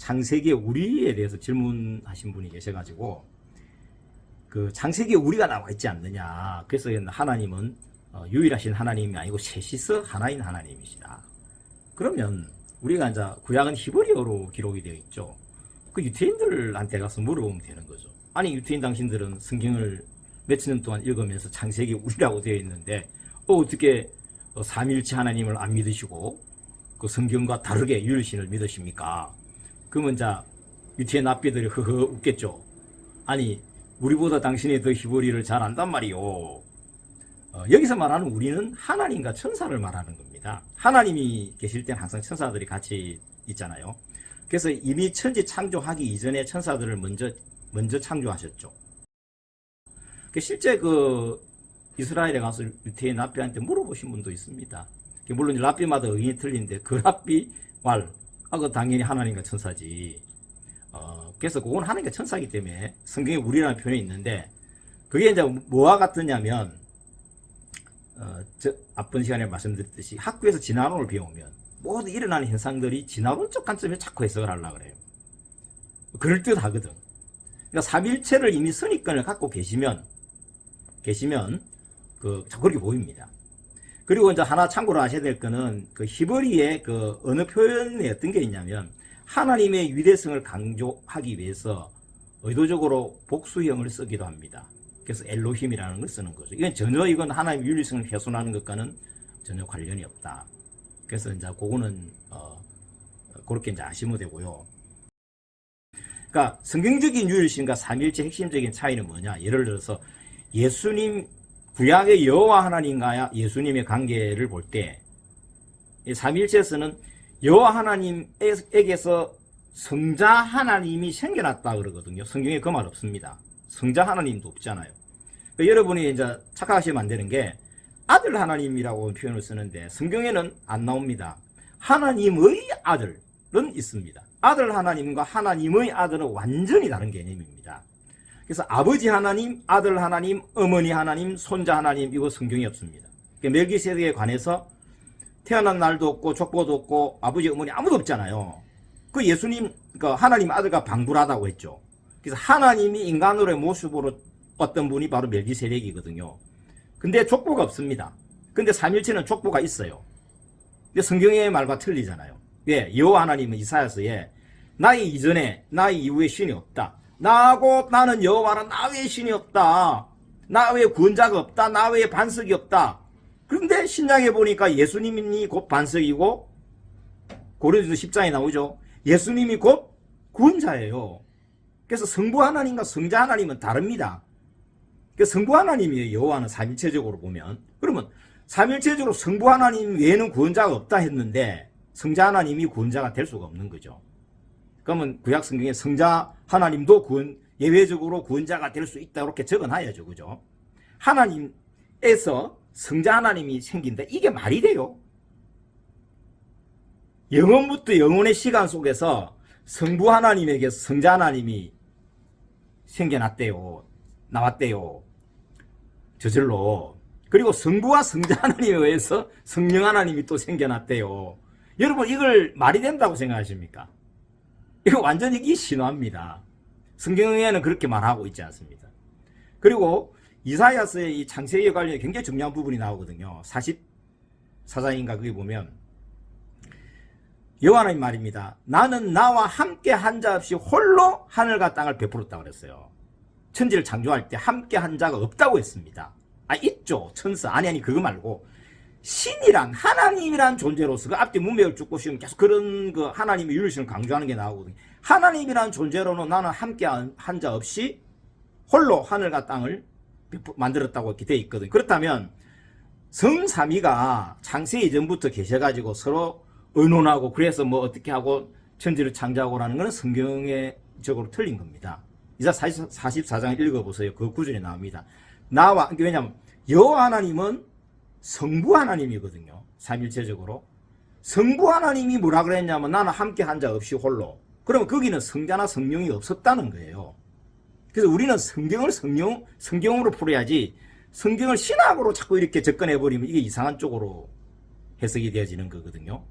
창세기의 우리에 대해서 질문하신 분이 계셔가지고 그 창세기에 우리가 나와 있지 않느냐. 그래서 하나님은 어, 유일하신 하나님이 아니고 셋이서 하나인 하나님이시다. 그러면 우리가 이제 구약은 히브리어로 기록이 되어 있죠. 그 유태인들한테 가서 물어보면 되는 거죠. 아니 유태인 당신들은 성경을 며칠 년 동안 읽으면서 창세기 우리라고 되어 있는데 어, 어떻게 어, 삼일체 하나님을 안 믿으시고 그 성경과 다르게 유일신을 믿으십니까? 그러면 자 유태인 납비들이 허허 웃겠죠. 아니 우리보다 당신이 더 히브리를 잘 안단 말이요. 어, 여기서 말하는 우리는 하나님과 천사를 말하는 겁니다. 하나님이 계실 땐 항상 천사들이 같이 있잖아요. 그래서 이미 천지 창조하기 이전에 천사들을 먼저 먼저 창조하셨죠. 그 실제 그 이스라엘에 가서 유태인 랍비한테 물어보신 분도 있습니다. 물론 랍비마다 의견이 틀린데 그 랍비 말, 아, 그 당연히 하나님과 천사지. 어, 그래서 그건 하나님과 천사이기 때문에 성경에 우리라는 표현이 있는데 그게 이제 뭐와 같으냐면 어, 저 앞번 시간에 말씀드렸듯이 학교에서 진화론을 배우면 모두 일어나는 현상들이 진화론적 관점에 자꾸 해석을 하려고 그래요. 그럴듯하거든. 그러니까 삼일체를 이미 선입견을 갖고 계시면 계시면 그 그렇게 보입니다. 그리고 이제 하나 참고로 하셔야 될 거는 그 히브리의 그 어느 표현에 어떤 게 있냐면 하나님의 위대성을 강조하기 위해서 의도적으로 복수형을 쓰기도 합니다. 그래서 엘로힘이라는 걸 쓰는 거죠. 이건 전혀 이건 하나님의 윤리성을 훼손하는 것과는 전혀 관련이 없다. 그래서 이제 그거는 어 그렇게 이제 아시면 되고요. 그러니까 성경적인 유일신과 삼일체 핵심적인 차이는 뭐냐? 예를 들어서 예수님 구약의 여호와 하나님과 예수님의 관계를 볼 때 삼일체에서는 여호와 하나님에게서 성자 하나님이 생겨났다 그러거든요. 성경에 그 말 없습니다. 성자 하나님도 없잖아요. 그러니까 여러분이 이제 착각하시면 안 되는 게 아들 하나님이라고 표현을 쓰는데 성경에는 안 나옵니다. 하나님의 아들은 있습니다. 아들 하나님과 하나님의 아들은 완전히 다른 개념입니다. 그래서 아버지 하나님, 아들 하나님, 어머니 하나님, 손자 하나님 이거 성경에 없습니다. 그러니까 멜기세덱에 관해서 태어난 날도 없고 족보도 없고 아버지 어머니 아무도 없잖아요. 그 예수님 그 하나님 아들과 방불하다고 했죠. 그래서 하나님이 인간으로의 모습으로 어떤 분이 바로 멜기세덱이거든요. 근데 족보가 없습니다. 근데 삼일체는 족보가 있어요. 근데 성경의 말과 틀리잖아요. 왜? 여호와 하나님은 이사야서에 나의 이전에 나의 이후에 신이 없다. 나하고 나는 여호와는 나 외에 신이 없다. 나 외에 구원자가 없다. 나 외에 반석이 없다. 그런데 신약에 보니까 예수님이 곧 반석이고 고린도서 10장에 나오죠. 예수님이 곧 구원자예요. 그래서 성부 하나님과 성자 하나님은 다릅니다. 그 성부 하나님이에요. 여호와는 삼일체적으로 보면. 그러면 삼일체적으로 성부 하나님 외에는 구원자가 없다 했는데 성자 하나님이 구원자가 될 수가 없는 거죠. 그러면 구약 성경에 성자 하나님도 구원 예외적으로 구원자가 될 수 있다 이렇게 적어놔야죠. 그죠? 하나님에서 성자 하나님이 생긴다. 이게 말이 돼요? 영원부터 영원의 시간 속에서 성부 하나님에게 성자 하나님이 생겨났대요. 나왔대요. 저절로. 그리고 성부와 성자 하나님에 의해서 성령 하나님이 또 생겨났대요. 여러분 이걸 말이 된다고 생각하십니까? 이거 완전히 이 신화입니다. 성경에는 그렇게 말하고 있지 않습니다. 그리고 이사야서의 이 창세기에 관련해 굉장히 중요한 부분이 나오거든요. 44장인가 거기 보면 여호와의 말입니다. 나는 나와 함께 한 자 없이 홀로 하늘과 땅을 베풀었다 그랬어요. 천지를 창조할 때 함께 한 자가 없다고 했습니다. 아 있죠. 천사 아니 아니 그거 말고 신이란 하나님이란 존재로서 그 앞뒤 문맥을 쭉 보시면 계속 그런 그 하나님의 유일성을 강조하는 게 나오거든요. 하나님이란 존재로는 나는 함께 한 자 없이 홀로 하늘과 땅을 만들었다고 이렇게 돼 있거든요. 그렇다면 성삼위가 창세 이전부터 계셔가지고 서로 의논하고 그래서 뭐 어떻게 하고 천지를 창조하고라는 것은 성경의 적으로 틀린 겁니다. 이사 44장 읽어보세요. 그 구절이 나옵니다. 나와 왜냐하면 여호와 하나님은 성부 하나님이거든요. 삼일체적으로. 성부 하나님이 뭐라 그랬냐면 나는 함께 한 자 없이 홀로. 그러면 거기는 성자나 성령이 없었다는 거예요. 그래서 우리는 성경을 성령, 성경으로 풀어야지 성경을 신학으로 자꾸 이렇게 접근해버리면 이게 이상한 쪽으로 해석이 되어지는 거거든요.